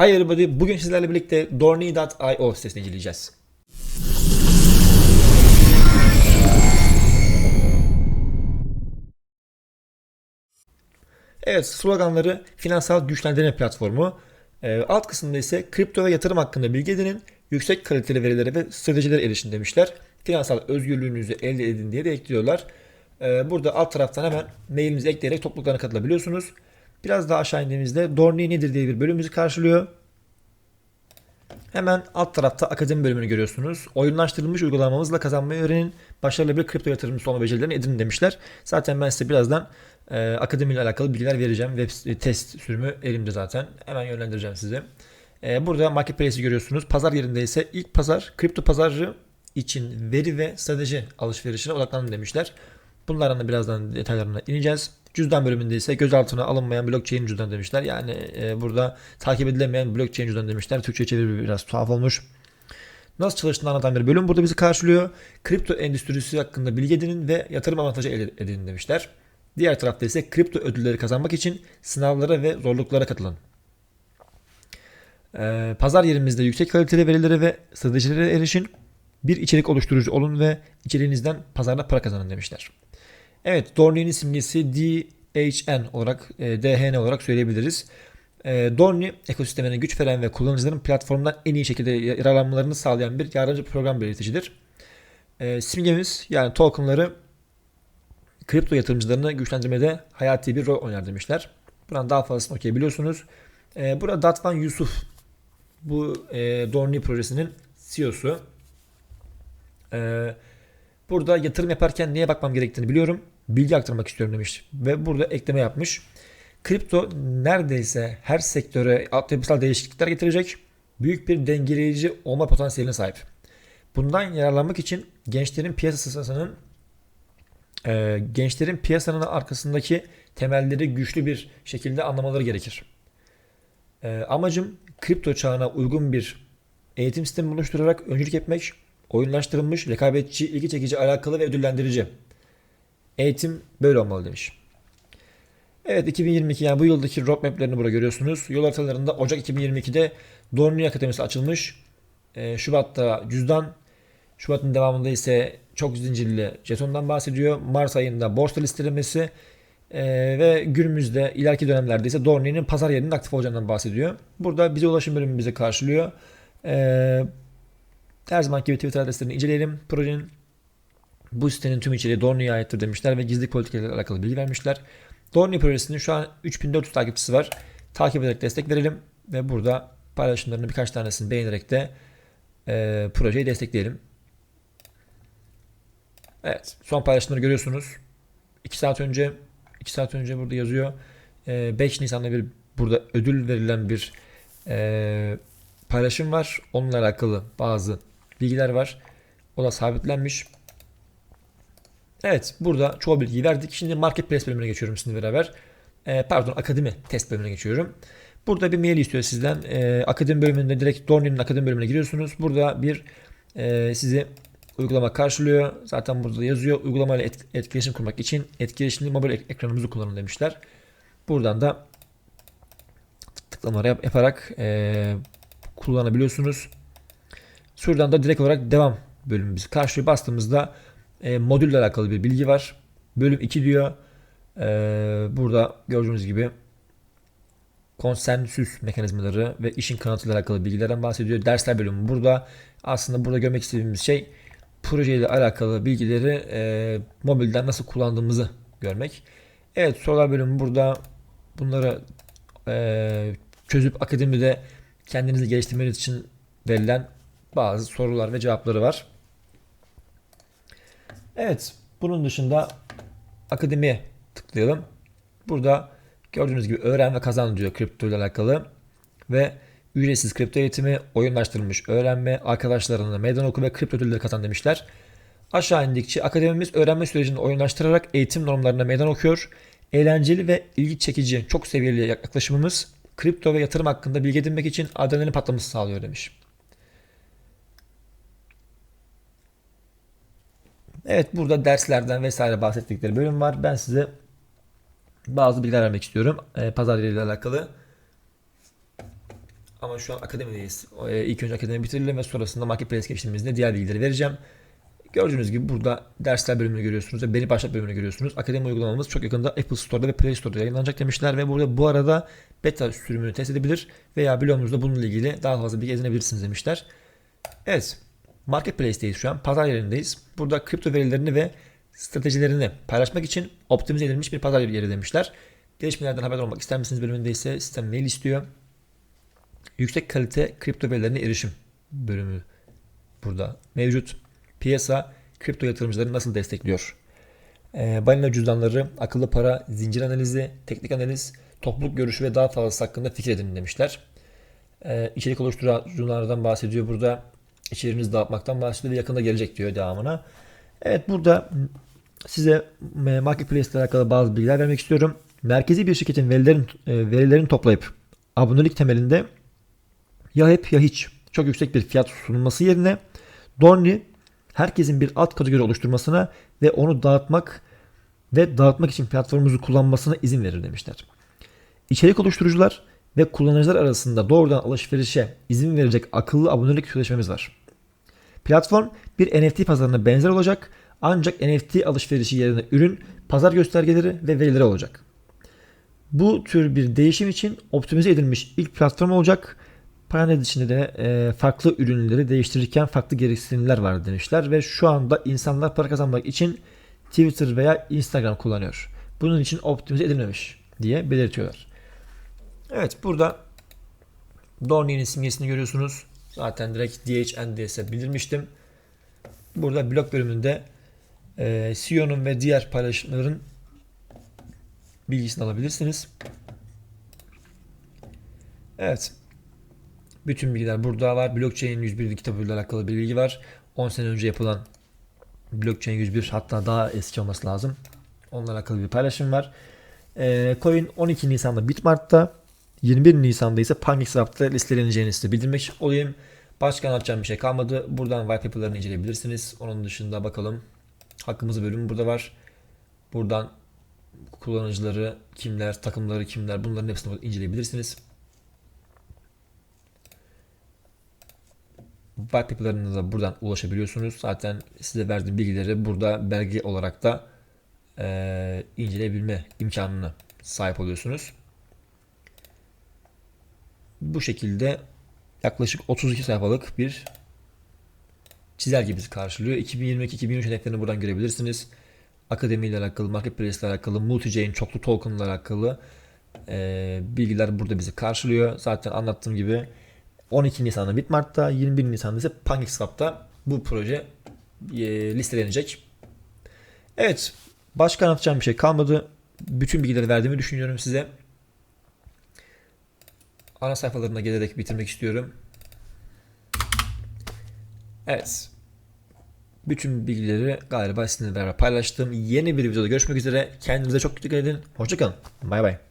Hi everybody, bugün sizlerle birlikte Dorney.io sitesini inceleyeceğiz. Evet, sloganları finansal güçlendirme platformu. Ee, alt kısımda ise kripto ve yatırım hakkında bilgi edinin, yüksek kaliteli verilere ve stratejilere erişin demişler. Finansal özgürlüğünüzü elde edin diye de ekliyorlar. Ee, burada alt taraftan hemen mailinizi ekleyerek topluluklarına katılabiliyorsunuz. Biraz daha aşağı indiğimizde Dorney nedir diye bir bölüm bizi karşılıyor. Hemen alt tarafta akademi bölümünü görüyorsunuz. Oyunlaştırılmış uygulamamızla kazanmayı öğrenin. Başarılı bir kripto yatırımcısı olma becerilerini edinin demişler. Zaten ben size birazdan e, akademiyle alakalı bilgiler vereceğim. Web test sürümü elimde zaten. Hemen yönlendireceğim size. E, burada marketplace'i görüyorsunuz. Pazar yerinde ise ilk pazar kripto pazarı için veri ve strateji alışverişine odaklanın demişler. Bunlardan da birazdan detaylarına ineceğiz. Cüzdan bölümünde ise gözaltına alınmayan blockchain cüzdan demişler. Yani e, burada takip edilemeyen blockchain cüzdan demişler. Türkçe çeviri biraz tuhaf olmuş. Nasıl çalıştığını anlatan bir bölüm burada bizi karşılıyor. Kripto endüstrisi hakkında bilgi edinin ve yatırım avantajı elde edin demişler. Diğer tarafta ise kripto ödülleri kazanmak için sınavlara ve zorluklara katılın. Ee, pazar yerimizde yüksek kaliteli verilere ve stratejilere erişin. Bir içerik oluşturucu olun ve içeriğinizden pazarda para kazanın demişler. Evet, Dorney'nin simgesi DHN olarak, e, DHN olarak söyleyebiliriz. E, Dorney ekosistemine güç veren ve kullanıcıların platformdan en iyi şekilde yararlanmalarını sağlayan bir yardımcı program belirticidir. E, simgemiz yani tokenları kripto yatırımcılarını güçlendirmede hayati bir rol oynar demişler. Buradan daha fazlasını okuyabiliyorsunuz. E, burada Datvan Yusuf bu e, Dorney projesinin CEO'su. E, burada yatırım yaparken neye bakmam gerektiğini biliyorum. Bilgi aktarmak istiyorum demiş. Ve burada ekleme yapmış. Kripto neredeyse her sektöre altyapısal değişiklikler getirecek. Büyük bir dengeleyici olma potansiyeline sahip. Bundan yararlanmak için gençlerin piyasasının e, gençlerin piyasanın arkasındaki temelleri güçlü bir şekilde anlamaları gerekir. E, amacım kripto çağına uygun bir eğitim sistemi oluşturarak öncülük etmek, oyunlaştırılmış, rekabetçi, ilgi çekici, alakalı ve ödüllendirici. Eğitim böyle olmalı demiş. Evet 2022 yani bu yıldaki roadmaplerini burada görüyorsunuz. Yol haritalarında Ocak 2022'de Dorney Akademisi açılmış. Ee, Şubat'ta cüzdan. Şubat'ın devamında ise çok zincirli jetondan bahsediyor. Mart ayında borsa listelemesi. Ee, ve günümüzde ileriki dönemlerde ise Dorney'nin pazar yerinin aktif olacağından bahsediyor. Burada bize ulaşım bölümü bizi karşılıyor. Ee, her zamanki gibi Twitter adreslerini inceleyelim. Projenin bu sitenin tüm içeriği Dorney'e aittir demişler ve gizli politikalarla alakalı bilgi vermişler. Dorney projesinin şu an 3400 takipçisi var. Takip ederek destek verelim ve burada paylaşımlarını birkaç tanesini beğenerek de e, projeyi destekleyelim. Evet, son paylaşımları görüyorsunuz. 2 saat önce 2 saat önce burada yazıyor. E, 5 Nisan'da bir burada ödül verilen bir e, paylaşım var. Onunla alakalı bazı bilgiler var. O da sabitlenmiş. Evet burada çoğu bilgiyi verdik. Şimdi Marketplace bölümüne geçiyorum sizinle beraber. E, pardon Akademi test bölümüne geçiyorum. Burada bir mail istiyor sizden. E, akademi bölümünde direkt Dorney'nin akademi bölümüne giriyorsunuz. Burada bir e, sizi uygulama karşılıyor. Zaten burada yazıyor. Uygulamayla et, etkileşim kurmak için etkileşimli mobil ek- ekranımızı kullanın demişler. Buradan da tıklamaları yap, yaparak e, kullanabiliyorsunuz. Şuradan da direkt olarak devam bölümü bizi karşılıyor. Bastığımızda e, modülle alakalı bir bilgi var. Bölüm 2 diyor. E, burada gördüğünüz gibi konsensüs mekanizmaları ve işin kanıtıyla alakalı bilgilerden bahsediyor. Dersler bölümü burada. Aslında burada görmek istediğimiz şey projeyle alakalı bilgileri e, mobilden nasıl kullandığımızı görmek. Evet sorular bölümü burada. Bunları e, çözüp akademide kendinizi geliştirmeniz için verilen bazı sorular ve cevapları var. Evet, bunun dışında akademiye tıklayalım. Burada gördüğünüz gibi öğren ve kazan diyor kripto ile alakalı ve ücretsiz kripto eğitimi, oyunlaştırılmış öğrenme, arkadaşlarına meydan oku ve kripto ödülleri kazan demişler. Aşağı indikçe akademimiz öğrenme sürecini oyunlaştırarak eğitim normlarına meydan okuyor. Eğlenceli ve ilgi çekici, çok seviyeli yaklaşımımız kripto ve yatırım hakkında bilgi edinmek için adrenalin patlaması sağlıyor demiş. Evet burada derslerden vesaire bahsettikleri bölüm var. Ben size bazı bilgiler vermek istiyorum. E, pazar yeriyle alakalı. Ama şu an akademideyiz. E, İlk önce akademi bitirelim ve sonrasında marketplace geçtiğimizde diğer bilgileri vereceğim. Gördüğünüz gibi burada dersler bölümünü görüyorsunuz ve beni başlat bölümünü görüyorsunuz. Akademi uygulamamız çok yakında Apple Store'da ve Play Store'da yayınlanacak demişler ve burada bu arada beta sürümünü test edebilir veya blogumuzda bununla ilgili daha fazla bilgi edinebilirsiniz demişler. Evet. Marketplace'teyiz şu an. Pazar yerindeyiz. Burada kripto verilerini ve stratejilerini paylaşmak için optimize edilmiş bir pazar yeri demişler. Gelişmelerden haberdar olmak ister misiniz bölümünde ise sistem mail istiyor. Yüksek kalite kripto verilerine erişim bölümü burada mevcut. Piyasa kripto yatırımcıları nasıl destekliyor? Ee, balina cüzdanları, akıllı para, zincir analizi, teknik analiz, topluluk görüşü ve daha fazlası hakkında fikir edinin demişler. Ee, içerik oluşturuculardan bahsediyor burada. İçeriğinizi dağıtmaktan bahsediyor yakında gelecek diyor devamına. Evet burada size e, Marketplace ile alakalı bazı bilgiler vermek istiyorum. Merkezi bir şirketin verilerin, e, verilerini toplayıp abonelik temelinde ya hep ya hiç çok yüksek bir fiyat sunulması yerine Dorni herkesin bir alt kategori oluşturmasına ve onu dağıtmak ve dağıtmak için platformumuzu kullanmasına izin verir demişler. İçerik oluşturucular ve kullanıcılar arasında doğrudan alışverişe izin verecek akıllı abonelik sözleşmemiz var. Platform bir NFT pazarına benzer olacak ancak NFT alışverişi yerine ürün, pazar göstergeleri ve verileri olacak. Bu tür bir değişim için optimize edilmiş ilk platform olacak. Panel içinde de e, farklı ürünleri değiştirirken farklı gereksinimler var demişler ve şu anda insanlar para kazanmak için Twitter veya Instagram kullanıyor. Bunun için optimize edilmemiş diye belirtiyorlar. Evet burada Dorni'nin simgesini görüyorsunuz. Zaten direkt DHN diye bildirmiştim. Burada blog bölümünde e, CEO'nun ve diğer paylaşımların bilgisini alabilirsiniz. Evet. Bütün bilgiler burada var. Blockchain 101 kitabıyla alakalı bir bilgi var. 10 sene önce yapılan Blockchain 101 hatta daha eski olması lazım. Onunla alakalı bir paylaşım var. E, coin 12 Nisan'da Bitmart'ta 21 Nisan'da ise PancakeSwap'ta listeleneceğini size bildirmek olayım. Başka anlatacağım bir şey kalmadı. Buradan white paper'larını inceleyebilirsiniz. Onun dışında bakalım. Hakkımızı bölümü burada var. Buradan kullanıcıları kimler, takımları kimler bunların hepsini inceleyebilirsiniz. White paper'larınıza buradan ulaşabiliyorsunuz. Zaten size verdiğim bilgileri burada belge olarak da e, inceleyebilme imkanına sahip oluyorsunuz. Bu şekilde yaklaşık 32 sayfalık bir çizelge bizi karşılıyor. 2022-2023 hedeflerini buradan görebilirsiniz. Akademi ile alakalı, marketplace ile alakalı, multi-chain, çoklu token ile alakalı e, bilgiler burada bizi karşılıyor. Zaten anlattığım gibi 12 Nisan'da Bitmart'ta, 21 Nisan'da ise PancakeSwap'ta bu proje e, listelenecek. Evet, başka anlatacağım bir şey kalmadı. Bütün bilgileri verdiğimi düşünüyorum size. Ana sayfalarına gelerek bitirmek istiyorum. Evet. Bütün bilgileri galiba sizinle beraber paylaştım. Yeni bir videoda görüşmek üzere. Kendinize çok dikkat edin. Hoşçakalın. Bay bay.